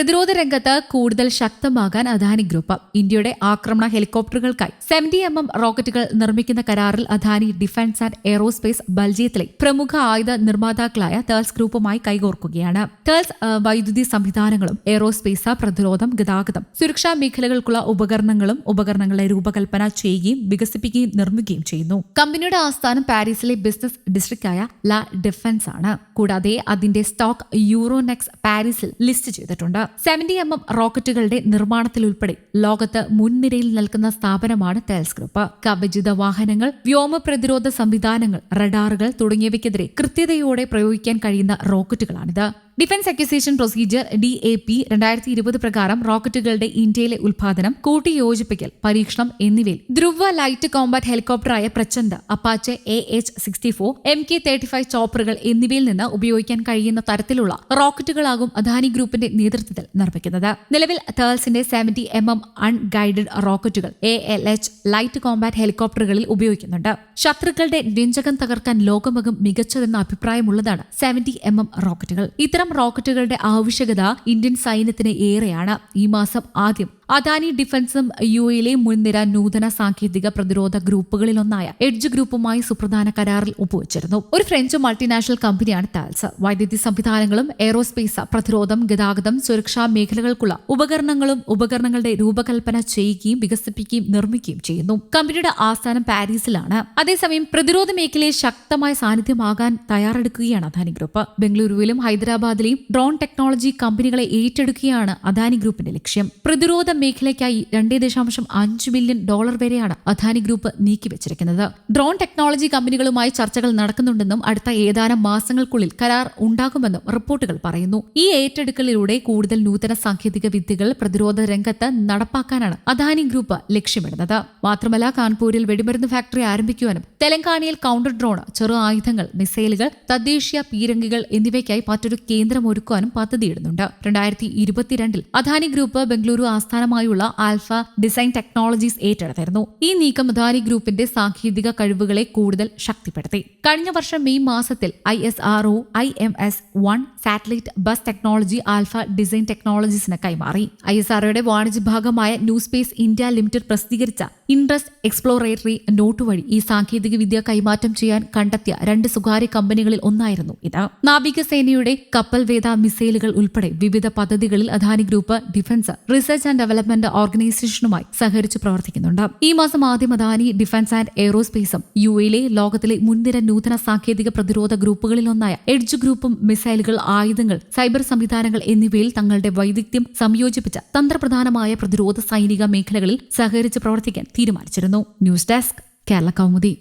പ്രതിരോധ രംഗത്ത് കൂടുതൽ ശക്തമാകാൻ അദാനി ഗ്രൂപ്പ്. ഇന്ത്യയുടെ ആക്രമണ ഹെലികോപ്റ്ററുകൾക്കായി സെവന്റി എം എം റോക്കറ്റുകൾ നിർമ്മിക്കുന്ന കരാറിൽ അദാനി ഡിഫൻസ് ആൻഡ് എയറോസ്പേസ് ബൽജിയത്തിലെ പ്രമുഖ ആയുധ നിർമ്മാതാക്കളായ തേൾസ് ഗ്രൂപ്പുമായി കൈകോർക്കുകയാണ്. തേൾസ് വൈദ്യുതി സംവിധാനങ്ങളും എയറോസ്പേസ് പ്രതിരോധം ഗതാഗതം സുരക്ഷാ മേഖലകൾക്കുള്ള ഉപകരണങ്ങളും ഉപകരണങ്ങളെ രൂപകൽപ്പന ചെയ്യുകയും വികസിപ്പിക്കുകയും നിർമ്മിക്കുകയും ചെയ്യുന്നു. കമ്പനിയുടെ ആസ്ഥാനം പാരീസിലെ ബിസിനസ് ഡിസ്ട്രിക്റ്റായ ലാ ഡിഫൻസ് ആണ് കൂടാതെ അതിന്റെ സ്റ്റോക്ക് യൂറോനെക്സ് പാരീസിൽ ലിസ്റ്റ് ചെയ്തിട്ടുണ്ട്. സെവന്റി എം എം റോക്കറ്റുകളുടെ നിർമ്മാണത്തിലുൾപ്പെടെ ലോകത്ത് മുൻനിരയിൽ നിൽക്കുന്ന സ്ഥാപനമാണ് ടെൽസ് ഗ്രൂപ്പ്. കവചിത വാഹനങ്ങൾ വ്യോമ പ്രതിരോധ സംവിധാനങ്ങൾ റഡാറുകൾ തുടങ്ങിയവയ്ക്കെതിരെ കൃത്യതയോടെ പ്രയോഗിക്കാൻ കഴിയുന്ന റോക്കറ്റുകളാണിത്. Defence acquisition procedure D A P രണ്ടായിരത്തി ഇരുപത് പ്രകാരം റോക്കറ്റുകളുടെ ഇന്ത്യയിലെ ഉൽപാദനം കൂട്ടിയോജിപ്പിക്കൽ പരീക്ഷണം എന്നിവയിൽ ധ്രുവ light combat ഹെലികോപ്റ്ററായ Prachand Apache A H sixty four M K thirty five ചോപ്പറുകൾ എന്നിവയിൽ നിന്ന് ഉപയോഗിക്കാൻ കഴിയുന്ന തരത്തിലുള്ള റോക്കറ്റുകളാകും അദാനി ഗ്രൂപ്പിന്റെ നേതൃത്വത്തിൽ നിർമ്മിക്കുന്നത്. നിലവിൽ തേൾസിന്റെ seventy M M unguided റോക്കറ്റുകൾ A L H light combat ഹെലികോപ്റ്ററുകളിൽ ഉപയോഗിക്കുന്നുണ്ട്. ശത്രുക്കളുടെ വ്യഞ്ജകം തകർക്കാൻ ലോകമകം മികച്ചതെന്ന അഭിപ്രായമുള്ളതാണ് സെവന്റി എം എം റോക്കറ്റുകൾ. ഇത്തരം റോക്കറ്റുകളുടെ ആവശ്യകത ഇന്ത്യൻ സൈന്യത്തിന് ഏറെയാണ് ഈ മാസം ആദ്യം. അദാനി ഡിഫൻസും യു എയിലെ മുൻനിര നൂതന സാങ്കേതിക പ്രതിരോധ ഗ്രൂപ്പുകളിലൊന്നായ എഡ്ജ് ഗ്രൂപ്പുമായി സുപ്രധാന കരാറിൽ ഒപ്പുവച്ചിരുന്നു. ഒരു ഫ്രഞ്ച് മൾട്ടിനാഷണൽ കമ്പനിയാണ് ടാൽസ്. വൈദ്യുതി സംവിധാനങ്ങളും എയറോസ്പേസ് പ്രതിരോധം ഗതാഗതം സുരക്ഷാ മേഖലകൾക്കുള്ള ഉപകരണങ്ങളും ഉപകരണങ്ങളുടെ രൂപകൽപ്പന ചെയ്യുകയും വികസിപ്പിക്കുകയും നിർമ്മിക്കുകയും ചെയ്യുന്നു. കമ്പനിയുടെ ആസ്ഥാനം പാരീസിലാണ്. അതേസമയം പ്രതിരോധ മേഖലയിൽ ശക്തമായ സാന്നിധ്യമാകാൻ തയ്യാറെടുക്കുകയാണ് അദാനി ഗ്രൂപ്പ്. ബംഗളൂരുവിലും ഹൈദരാബാദിലെയും ഡ്രോൺ ടെക്നോളജി കമ്പനികളെ ഏറ്റെടുക്കുകയാണ് അദാനി ഗ്രൂപ്പിന്റെ ലക്ഷ്യം. പ്രതിരോധ മേഖലയ്ക്കായി രണ്ടേ ദശാംശം അഞ്ച് ബില്യൺ ഡോളർ വരെയാണ് അദാനി ഗ്രൂപ്പ് നീക്കിവച്ചിരിക്കുന്നത്. ഡ്രോൺ ടെക്നോളജി കമ്പനികളുമായി ചർച്ചകൾ നടക്കുന്നുണ്ടെന്നും അടുത്ത ഏതാനും മാസങ്ങൾക്കുള്ളിൽ കരാർ ഉണ്ടാകുമെന്നും റിപ്പോർട്ടുകൾ പറയുന്നു. ഈ ഏറ്റെടുക്കലിലൂടെ കൂടുതൽ നൂതന സാങ്കേതിക വിദ്യകൾ പ്രതിരോധ രംഗത്ത് നടപ്പാക്കാനാണ് അദാനി ഗ്രൂപ്പ് ലക്ഷ്യമിടുന്നത്. മാത്രമല്ല കാൺപൂരിൽ വെടിമരുന്ന് ഫാക്ടറി ആരംഭിക്കുവാനും തെലങ്കാനയിൽ കൗണ്ടർ ഡ്രോൺ ചെറു ആയുധങ്ങൾ മിസൈലുകൾ തദ്ദേശീയ പീരങ്കികൾ എന്നിവയ്ക്കായി മറ്റൊരു കേന്ദ്രം ഒരുക്കുവാനും പദ്ധതിയിടുന്നുണ്ട്. രണ്ടായിരത്തി ഇരുപത്തിരണ്ടിൽ അദാനി ഗ്രൂപ്പ് ബംഗളൂരു ആസ്ഥാനമായുള്ള ആൽഫ ഡിസൈൻ ടെക്നോളജീസ് ഏറ്റെടുത്തിരുന്നു ഈ നീക്കം അദാനി ഗ്രൂപ്പിന്റെ സാങ്കേതിക കഴിവുകളെ കൂടുതൽ ശക്തിപ്പെടുത്തി. കഴിഞ്ഞ വർഷം മെയ് മാസത്തിൽ I S R O I M S one satellite bus technology alpha design ടെക്നോളജീസിന് കൈമാറി. ഐ എസ് ആർഒയുടെ വാണിജ്യ ഭാഗമായ ന്യൂ സ്പേസ് ഇന്ത്യ ലിമിറ്റഡ് പ്രസിദ്ധീകരിച്ച ഇൻട്രസ്റ്റ് എക്സ്പ്ലോറേറ്ററി നോട്ട് വഴി ഈ സാങ്കേതിക വിദ്യ കൈമാറ്റം ചെയ്യാൻ കണ്ടെത്തിയ രണ്ട് സ്വകാര്യ കമ്പനികളിൽ ഒന്നായിരുന്നു ഇത്. നാവികസേനയുടെ കപ്പൽ വേദ മിസൈലുകൾ ഉൾപ്പെടെ വിവിധ പദ്ധതികളിൽ Adani group defence research and development ഓർഗനൈസേഷനുമായി സഹകരിച്ച് പ്രവർത്തിക്കുന്നുണ്ട്. ഈ മാസം ആദ്യം അദാനി ഡിഫൻസ് ആൻഡ് എയ്റോസ്പേസും യു എയിലെ ലോകത്തിലെ മുൻനിര നൂതന സാങ്കേതിക പ്രതിരോധ ഗ്രൂപ്പുകളിലൊന്നായ എഡ്ജ് ഗ്രൂപ്പും മിസൈലുകൾ ആയുധങ്ങൾ സൈബർ സംവിധാനങ്ങൾ എന്നിവയിൽ തങ്ങളുടെ വൈദഗ്ധ്യം സംയോജിപ്പിച്ച തന്ത്രപ്രധാനമായ പ്രതിരോധ സൈനിക മേഖലകളിൽ സഹകരിച്ച് പ്രവർത്തിക്കാൻ തീരുമാനിച്ചിരുന്നു. News desk Kerala Kaumudi.